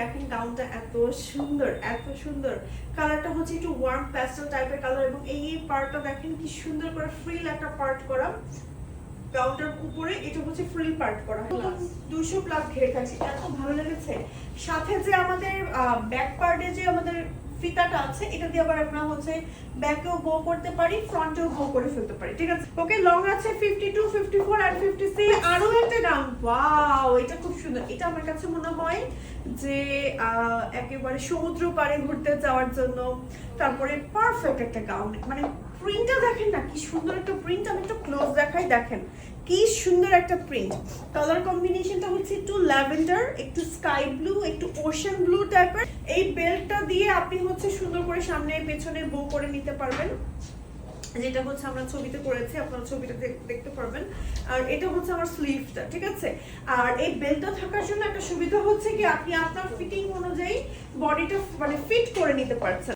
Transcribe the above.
দেখেন গাউনটা এত সুন্দর এত সুন্দর। কালারটা হচ্ছে একটু ওয়ার্ম প্যাস্টেল টাইপের কালার এবং এই পার্টটা দেখেন কি সুন্দর করে ফ্রিল একটা পার্ট করা। গাউনটার উপরে এটা হচ্ছে ফ্রিল পার্ট করা। দুশো প্লাস ঘের কাছে। এত ভালো লেগেছে। সাথে যে আমাদের ব্যাক পার্টে যে আমাদের ফিতাটা আছে এটা দিয়ে আবার আমরা হচ্ছে ব্যাকেও বো করতে পারি ফ্রন্টেও বো করে ফেলতে পারি। ঠিক আছে? ওকে লং আছে ফিফটি টু ফিফটি ফোর আর ফিফটি সিক্স আরও একটা গাউন ওয়াও এটা খুব সুন্দর। এটা আমার কাছে মনে হয় যে একেবারে সমুদ্র পাড়ে ঘুরতে যাওয়ার জন্য তারপরে পারফেক্ট একটা গাউন মানে প্রিন্টটা দেখেন না, কি সুন্দর একটা প্রিন্ট আমি একটু ক্লোজ দেখাই, দেখেন। কি সুন্দর একটা প্রিন্ট কালার কম্বিনেশনটা হচ্ছে একটু ল্যাভেন্ডার একটু স্কাই ব্লু একটু ওশান ব্লু টাইপের এই বেল্টটা দিয়ে আপনি হচ্ছে সুন্দর করে সামনে পেছনে বো করে নিতে পারবেন। যেটা হচ্ছে আমরা ছবিতে করেছি, আপনারা ছবিটা দেখতে পারবেন। আর এটা হচ্ছে আমার স্লিভটা ঠিক আছে? আর এই বেল্টটা থাকার জন্য একটা সুবিধা হচ্ছে কি, আপনি আপনার ফিটিং অনুযায়ী বডিটা মানে ফিট করে নিতে পারছেন।